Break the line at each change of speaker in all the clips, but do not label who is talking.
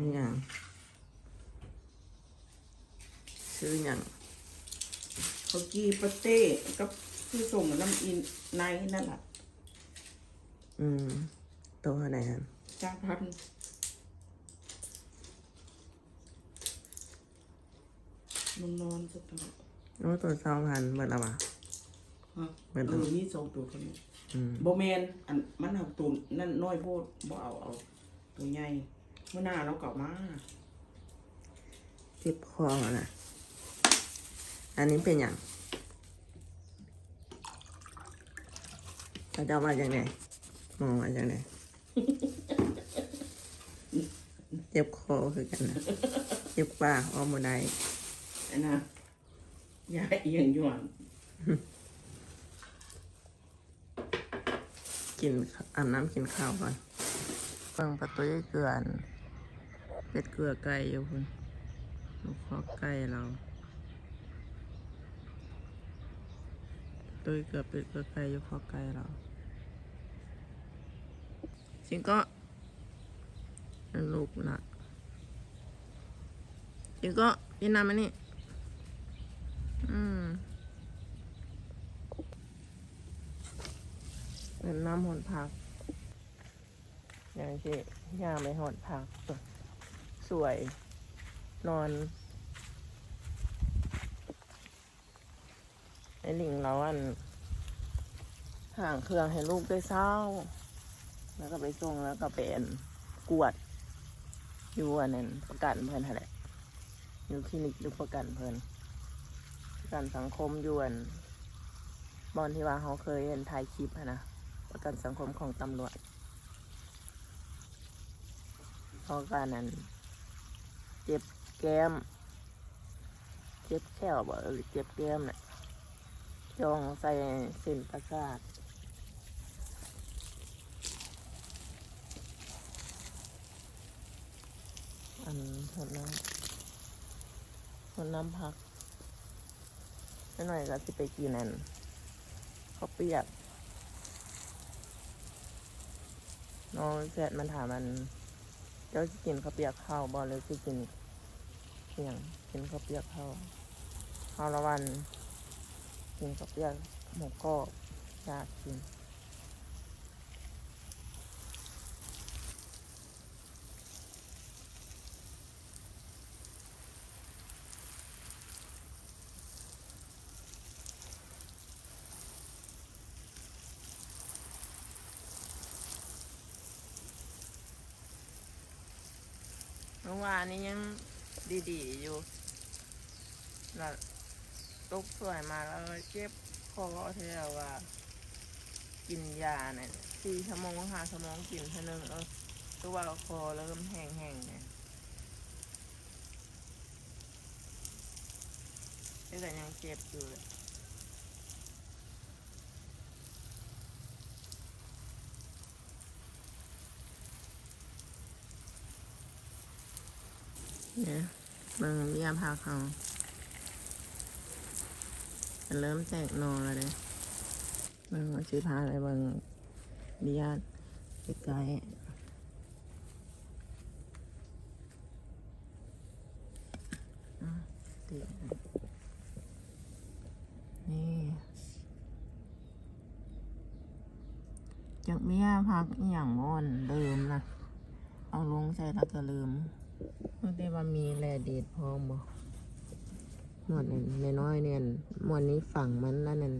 นี่หยังซื้อหยัง
เขากีปาเต้ก็คือส่งน้ำอินในนั่นแหละ
อืมตัวไหนฮะ
จ้าพันนอนนอนสักพัก
โอ้ตัวสองพันเบิดและวะ
ฮะ
เป็น
เอ
ตัว
อนี่สองตัวคนนี้
อืม
โบแมนอันมันเอาตัวนั่นน้อยโพดบ่เอาเอาตัวใหญ่ เมื่อหน้าเรากลับมา
เจ็บคอนะอันนี้เป็นอย่างเขาจะเอามาจากไหนมองมาจากไหนเจ็บคอคือกันนะเจ็บปากออกมาได้
อันนะยาเอียงหย่อน
กินอาบน้ำกินข้าวก่อนฟังประตูเกลือน เป็ดเกลือไก่อยู่คุณลูกคอไก่เราตัวเกลือเป็ดเกลือไก่อยู่คอไก่เราจริงก็นั่นลูกนะจริงก็กินนำไหมนี่ อืมเป็นน้ำหอนผักอย่างที่ย่าไปหอนผัก สวย นอนไอหลิงเราอันห่างเครื่องให้ลูกได้เศร้า แล้วก็ไปส่งแล้วก็เป็นกวด อยู่อันนั้นประกันเพื่อนแหละอยู่คลินิกอยู่ประกันเพื่อนประกันสังคมยวนบอนที่ว่าเขาเคยเห็นถ่ายคลิปนะประกันสังคมของตำรวจเพราะการนั้น เจ็บแก้ม เจ็บแข้วบ่หรือเจ็บแก้มเนี่ยจองใส่เส้นประสาทอันหดน้ำหดน้ำพักนิดหน่อยก็สิไปกินนั่นข้าเปียกน้องแซดมันถามมัน เจ้ากินข้าวเปียกข้าวบอเลยคือกินเพียงกินข้าวเปียกข้าวข้าวละวันกินข้าวเปียกหมูกรอบอยากกิน มื่อวานนี้ยังดีๆอยู่แล้วตกสวยมาแล้วเจ็บคอเท่าว่า กินยาเนี่ยสี่ชั่วโมงห้าชั่วโมงกินเท่านึงเออตัวคอเริ่มแห้งๆเนี่ยแต่ยังเจ็บอยู่เลย เนี่ยเบิ่งเบี้ยพาเขาเริ่มแตกนอแล้วเลยเบิ่งชื่อพาอะไรเบิ่งเบี้ยใกล้นี่จากเบี้ยพักอย่างม่อนลืมนะเอาลงใส่แล้วก็ลืม มันได้ว่ามีแร่เดดพร้อมบ่หมดนั่นน้อยๆเนี่ยหมวดนี้ฝั่งมันแล้วนั่น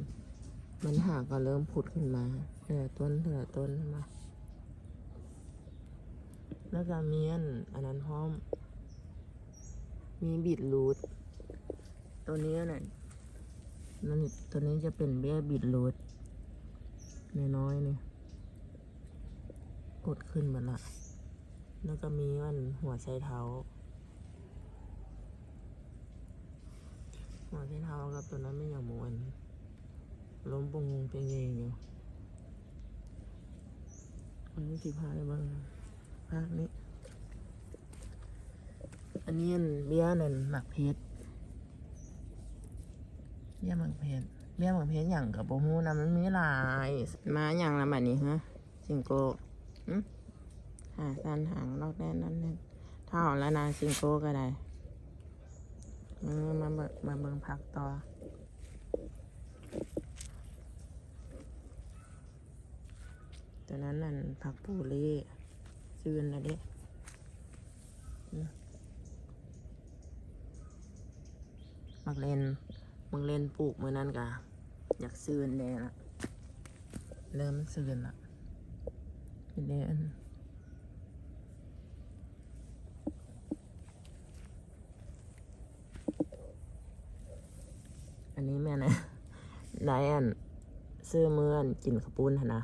มันหากก็เริ่มผุดขึ้นมาเถือต้นเถือต้นมา แล้วก็มีอันอันนั้นพร้อม มีบิดรูทตัวนี้น่ะนั่นตัวนี้จะเป็นเบี้ยบิดรูทน้อยๆเนี่ยกดขึ้นมาละ แล้วก็มีมันหัวไชเท้า หัวไชเท้ากับตัวนั้นไม่อย่างมวนล้มปงงเป็นเงอยู่อันนี้สิพาได้บ้างภาคนี้ อันนี้เบี้ยนั่นหมักเพชรเบี้ยหมักเพชรเบี้ยหมักเพชรอย่างกับโบฮูนะมันมีหลาย มาอย่างละแบบนี้ฮะสิงโกหึ หาการหางนอกแน่นนั่นแน่นถ้าเอาแล้วนาซิงโก้ก็ได้เออมาเบิกมาเบิ่งพักต่อตัวนั้นนั่นผักปูเล่ซื่นแล้วเด้อืมมักเล่นมักเล่นปลูกมือนั้นกะอยากซื่นแน่ละเริ่มซื่นละเป็นเด่น อันนี้แม่นะนายอันซื้อเมื่อนกินขปุ้นนะ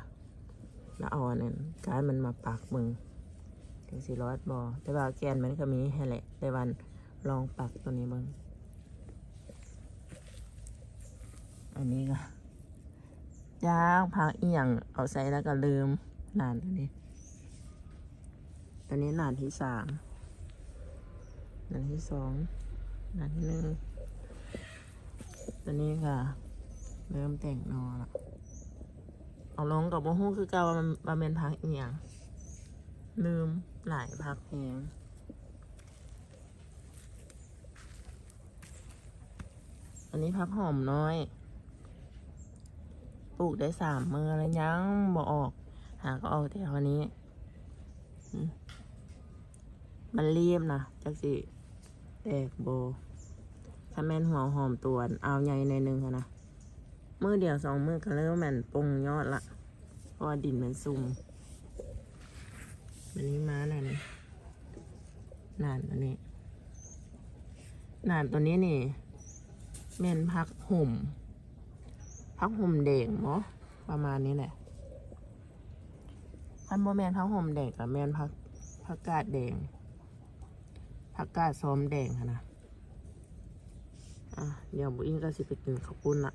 แล้วเอาอันนั้นการมันมาปักมึงถึงสิรอดบอแต่ว่าแกนมันก็มีแหละแต่วันลองปักตัวนี้มึงอันนี้ก็ยากพักอียงเอาใส่แล้วก็ลืมนานตัวนี้ตัวนี้นานที่สามนานที่สองนานที่หนึ่ง ตัวนี้ก็เริ่มแต่งนอละเอาลงกับโมฮู้คือเก่ามันมันเป็นพักอีหยังลืมหลายพักแหงอันนี้พักหอมน้อย ปลูกได้สามมือแล้วยังบ่ออก หาก็ออกแต่วันนี้ มันรีบนะจักสิแตกโบ ถ้าแม่นหัวหอมตัวนเอาใหญ่ในหนึ่งอะนะมือเดียวสองมือก็เริ่มแม่นปงยอดละเพราะดินมันซุ่มอันนี้ม้านั่นนานอันนี้นานตัวนี้นี่แม่นพักห่มพักห่มแดงเนาะประมาณนี้แหละพันโมแมนพักห่มแดงกับแมนพักพักกาดแดงพักกาดซ้อมแดงค่ะนะ อะเดี๋ยวบุอิงก็สิไปกินข้าวปุ้นละ